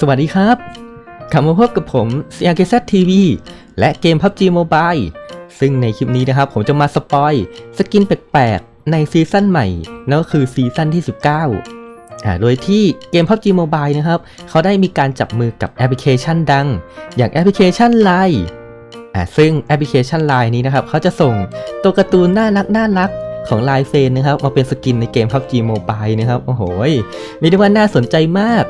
สวัสดีครับ กลับมาพบกับผม c r k z TV และเกม PUBG Mobile ซึ่งในคลิปนี้นะครับ ผมจะมาสปอยสกินแปลกๆ ในซีซั่นใหม่นั่นก็คือซีซั่นที่ 19อ่าโดยที่เกม PUBG Mobile นะครับ เขาได้มีการจับมือกับแอปพลิเคชันดัง อย่างแอปพลิเคชัน Line อ่าซึ่งแอปพลิเคชัน Line นี้นะครับ เขาจะส่งตัวการ์ตูนน่ารักน่ารักของ Line เฟนนะครับมาเป็นสกินในเกม PUBG Mobile นะครับ โอ้โหยเรียกได้ว่าน่าสนใจมาก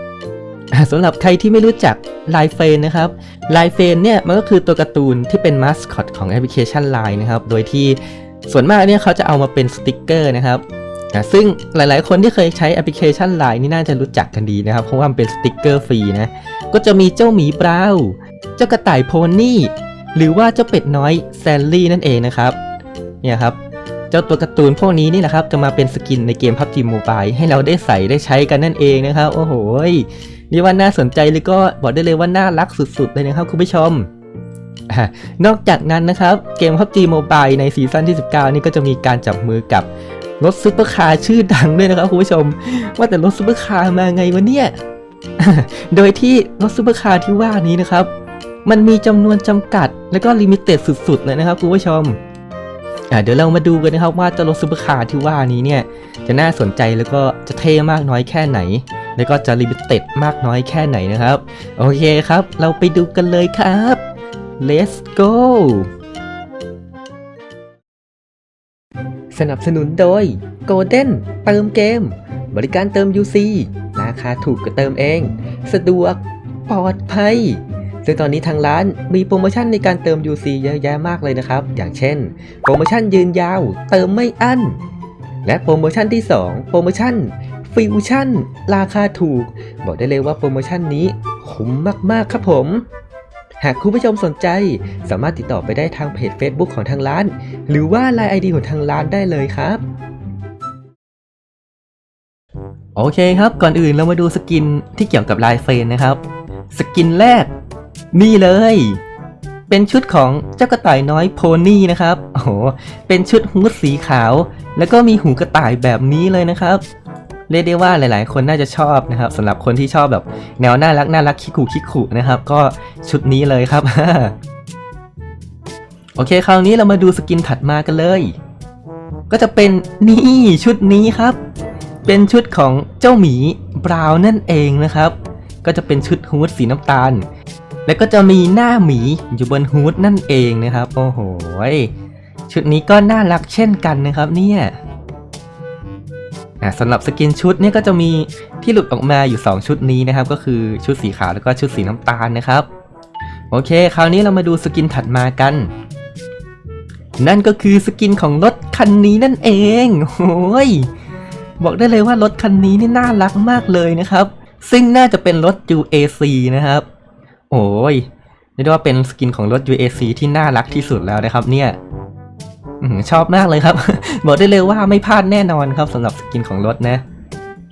สำหรับใครที่ไม่รู้จักไลน์เฟนนะครับไลน์เฟนเนี่ยมันก็คือตัวการ์ตูนที่เป็นมาสคอตของแอปพลิเคชัน Line นะครับ โดยที่ส่วนมากเนี่ยเขาจะเอามาเป็นสติกเกอร์นะครับซึ่งหลายๆ คนที่เคยใช้แอปพลิเคชัน Line นี่น่าจะรู้จักกันดีนะครับ เพราะว่ามันเป็นสติกเกอร์ฟรีนะ ก็จะมีเจ้าหมีบราวน์เจ้ากระต่ายโพนี่หรือว่าเจ้าเป็ดน้อยแซลลี่นั่นเองนะครับ เนี่ยครับ เจ้าตัวการ์ตูนพวกนี้นี่แหละครับ จะมาเป็นสกินในเกม PUBG Mobile ให้เราได้ใส่ได้ใช้กันนั่นเองนะครับ โอ้โห นี่ว่าน่าสนใจเลยก็บอกได้เลยว่าน่ารักสุดๆเลยนะครับคุณผู้ชม นอกจากนั้นนะครับเกม PUBG Mobile ในซีซั่นที่ 19 นี่ก็จะมีการจับมือกับรถซุปเปอร์คาร์ชื่อดังด้วยนะครับคุณผู้ชม ว่าแต่รถซุปเปอร์คาร์มาไงวะเนี่ย โดยที่รถซุปเปอร์คาร์ที่ว่านี้นะครับ มันมีจำนวนจำกัด และก็ลิมิเต็ดสุดๆเลยนะครับคุณผู้ชมเดี๋ยวเรามาดูกันนะครับว่าเจ้ารถซุปเปอร์คาร์ที่ว่านี้เนี่ย จะน่าสนใจแล้วก็จะเท่มากน้อยแค่ไหน แล้วก็จะลิมิเต็ดมากน้อยแค่ไหนนะครับ โอเคครับ เราไปดูกันเลยครับ let's go สนับสนุนโดย Golden เติมเกม บริการเติม UC ราคาถูกกว่าเติมเอง สะดวกปลอดภัยซึ่งตอนนี้ทางร้านมีโปรโมชั่นในการเติม UC เยอะแยะมากเลยนะครับ อย่างเช่น โปรโมชั่นยืนยาว เติมไม่อั้น และโปรโมชั่นที่ 2 โปรโมชั่น ฟิวชั่น ราคาถูก บอกได้เลยว่าโปรโมชั่นนี้คุ้มมาก ๆ ครับผม หากคุณผู้ชมสนใจ สามารถติดต่อไปได้ทางเพจ Facebook ของทางร้าน หรือว่า Line ID ของทางร้านได้เลยครับโอเคครับ ก่อนอื่นเรามาดูสกินที่เกี่ยวกับลายเฟรนนะครับ สกินแรก นี่เลย เป็นชุดของเจ้ากระต่ายน้อยโพนี่นะครับ โอ้โห เป็นชุดฮูดสีขาว แล้วก็มีหูกระต่ายแบบนี้เลยนะครับ เรียกได้ว่าหลาย ๆ คนน่าจะชอบนะครับสำหรับคนที่ชอบแบบแนวน่ารักน่ารักคิกคุคิกคุนะครับ ก็ชุดนี้เลยครับ โอเคคราวนี้เรามาดูสกินถัดมากันเลย ก็จะเป็นนี่ชุดนี้ครับ เป็นชุดของเจ้าหมีบราวน์นั่นเองนะครับ ก็จะเป็นชุดฮูดสีน้ำตาล แล้วก็จะมีหน้าหมีอยู่บนฮูดนั่นเองนะครับ โอ้โหชุดนี้ก็น่ารักเช่นกันนะครับ เนี่ย สำหรับสกินชุดเนี่ยก็จะมีที่หลุดออกมาอยู่ 2 ชุดนี้นะครับ ก็คือชุดสีขาวแล้วก็ชุดสีน้ำตาลนะครับ โอเค คราวนี้เรามาดูสกินถัดมากัน นั่นก็คือสกินของรถคันนี้นั่นเองโอ้ยบอกได้เลยว่ารถคันนี้นี่น่ารักมากเลยนะครับ ซึ่งน่าจะเป็นรถ UAC นะครับ โอ้ยเรียกได้ว่าเป็นสกินของรถ UAC ที่น่ารักที่สุดแล้วนะครับเนี่ย ชอบมากเลยครับ บอกได้เลยว่าไม่พลาดแน่นอนครับสำหรับสกินของรถนะ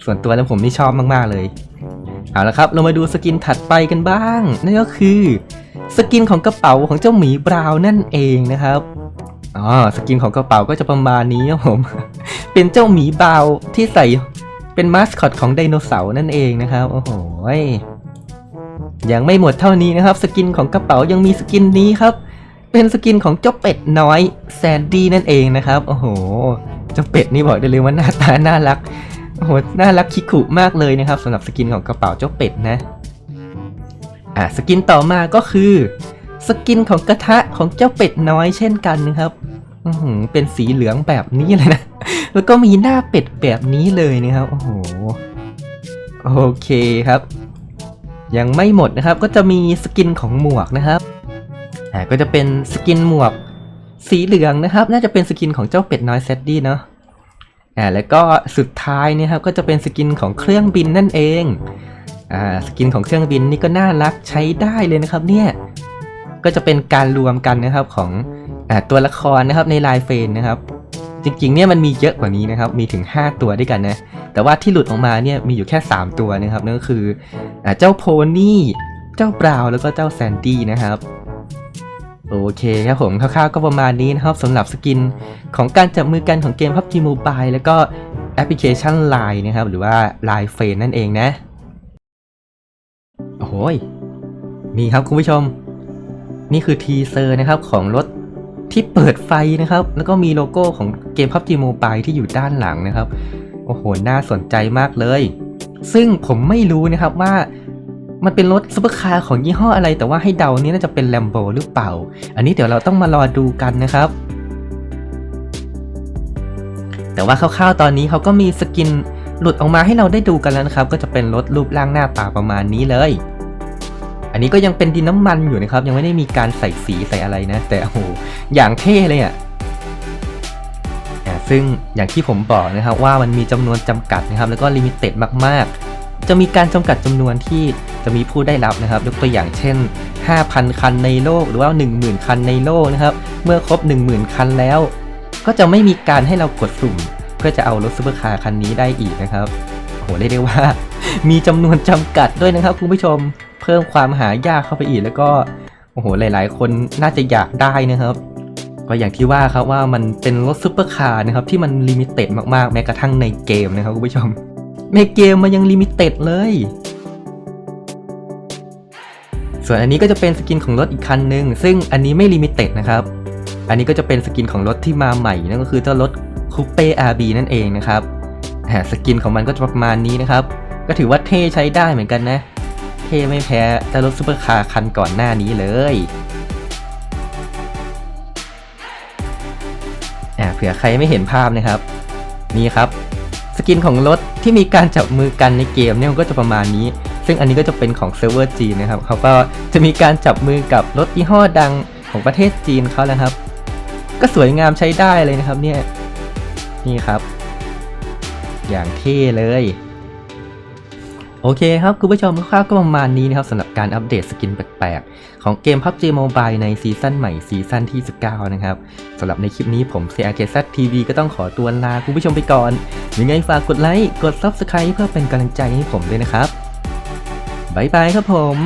ส่วนตัวแล้วผมนี่ชอบมากๆเลยเอาละครับ เรามาดูสกินถัดไปกันบ้าง นั่นก็คือสกินของกระเป๋าของเจ้าหมีบราวน์นั่นเองนะครับอ๋อสกินของกระเป๋าก็จะประมาณนี้ครับผม เป็นเจ้าหมีบราวน์ที่ใส่เป็นมาสคอตของไดโนเสาร์นั่นเองนะครับโอ้โหยังไม่หมดเท่านี้นะครับ สกินของกระเป๋ายังมีสกินนี้ครับ เป็นสกินของเจ้าเป็ดน้อยแซนดี้นั่นเองนะครับ โอ้โห เจ้าเป็ดนี่บอกได้เลยว่าหน้าตาน่ารัก โอ้โห น่ารักคิคุมากเลยนะครับสำหรับสกินของกระเป๋าเจ้าเป็ดนะ อะสกินต่อมาก็คือ สกินของกระทะของเจ้าเป็ดน้อยเช่นกันนะครับอือหือเป็นสีเหลืองแบบนี้เลยนะ แล้วก็มีหน้าเป็ดแบบนี้เลยนะครับ โอ้โห โอเคครับ ยังไม่หมดนะครับ ก็จะมีสกินของหมวกนะครับ อ่าก็จะเป็นสกินหมวกสีเหลืองนะครับ น่าจะเป็นสกินของเจ้าเป็ดน้อยเซดดี้เนาะอ่าแล้วก็สุดท้ายเนี่ยครับก็จะเป็นสกินของเครื่องบินนั่นเองอ่าสกินของเครื่องบินนี่ก็น่ารักใช้ได้เลยนะครับเนี่ยก็จะเป็นการรวมกันนะครับของอ่าตัวละครนะครับในลายเฟรนนะครับ จริงๆเนี่ยมันมีเยอะกว่านี้นะครับ มีถึง 5 ตัวด้วยกันนะ แต่ว่าที่หลุดออกมาเนี่ยมีอยู่แค่ 3 ตัวนะครับนั่นก็คืออเจ้าโพนี่ เจ้าบราวแล้วก็เจ้าแซนดี้นะครับ โอเคครับผมคร่าวๆก็ประมาณนี้นะครับสำหรับสกินของการจับมือกันของเกม PUBG Mobile แล้วก็แอปพลิเคชัน Line นะครับหรือว่า Line f r i e n d นั่นเองนะ โอ้ยนี่ครับคุณผู้ชม นี่คือทีเซอร์นะครับของรถที่เปิดไฟนะครับ แล้วก็มีโลโก้ของเกม PUBG Mobile ที่อยู่ด้านหลังนะครับ โอ้โห น่าสนใจมากเลย ซึ่งผมไม่รู้นะครับว่า มันเป็นรถซุปเปอร์คาร์ของยี่ห้ออะไร แต่ว่าให้เดานี่น่าจะเป็น Lambo หรือเปล่า อันนี้เดี๋ยวเราต้องมารอดูกันนะครับ แต่ว่าคร่าวๆตอนนี้เขาก็มีสกินหลุดออกมาให้เราได้ดูกันแล้วนะครับ ก็จะเป็นรถรูปร่างหน้าตาประมาณนี้เลย อันนี้ก็ยังเป็นดินน้ำมันอยู่นะครับ ยังไม่ได้มีการใส่สีใส่อะไรนะ แต่โอ้โหอย่างเท่เลยอะ่ะอะซึ่งอย่างที่ผมบอกนะครับว่ามันมีจำนวนจำกัดนะครับ แล้วก็ลิมิเต็ดมากๆ จะมีการจำกัดจำนวนที่จะมีผู้ได้รับนะครับ ยกตัวอย่างเช่น 5,000 คันในโลกหรือว่า 10,000 คันในโลกนะครับ เมื่อครบ 10,000 คันแล้ว ก็จะไม่มีการให้เรากดสุ่ม เพื่อจะเอารถซูเปอร์คาร์คันนี้ได้อีกนะครับโอ้โหเรียกได้ว่า มีจำนวนจำกัดด้วยนะครับคุณผู้ชมเพิ่มความหายากเข้าไปอีกแล้วก็โอ้โหหลาย ๆ คนน่าจะอยากได้นะครับก็อย่างที่ว่าครับว่ามันเป็นรถซูเปอร์คาร์นะครับที่มันลิมิเต็ดมากๆ แม้กระทั่งในเกมนะครับคุณผู้ชม ในเกมมันยังลิมิเต็ดเลย ส่วนอันนี้ก็จะเป็นสกินของรถอีกคันหนึ่งซึ่งอันนี้ไม่ลิมิเต็ดนะครับ อันนี้ก็จะเป็นสกินของรถที่มาใหม่นั่นก็คือเจ้ารถคูเป้ RB นั่นเองนะครับสกินของมันก็จะประมาณนี้นะครับ ก็ถือว่าเท่ใช้ได้เหมือนกันนะ เท่ไม่แพ้แต่รถซูเปอร์คาร์คันก่อนหน้านี้เลยเผื่อใครไม่เห็นภาพนะครับ นี่ครับ สกินของรถที่มีการจับมือกันในเกมเนี่ยมันก็จะประมาณนี้ ซึ่งอันนี้ก็จะเป็นของเซิร์ฟเวอร์จีนนะครับเขาก็จะมีการจับมือกับรถยี่ห้อดังของประเทศจีนเขาแล้วครับ ก็สวยงามใช้ได้เลยนะครับเนี่ยนี่ครับ อย่างเท่เลยโอเคครับคุณผู้ชมคร่าวๆก็ประมาณนี้นะครับสำหรับการอัปเดตสกินแปลกๆ ของเกม PUBG Mobile ในซีซั่นใหม่ซีซั่นที่ 19 นะครับสำหรับในคลิปนี้ผม CRKZ TV ก็ต้องขอตัวลาคุณผู้ชมไปก่อน ยังไงฝากกดไลค์ กด Subscribe เพื่อเป็นกำลังใจให้ผมด้วยนะครับ บ๊ายบายครับผม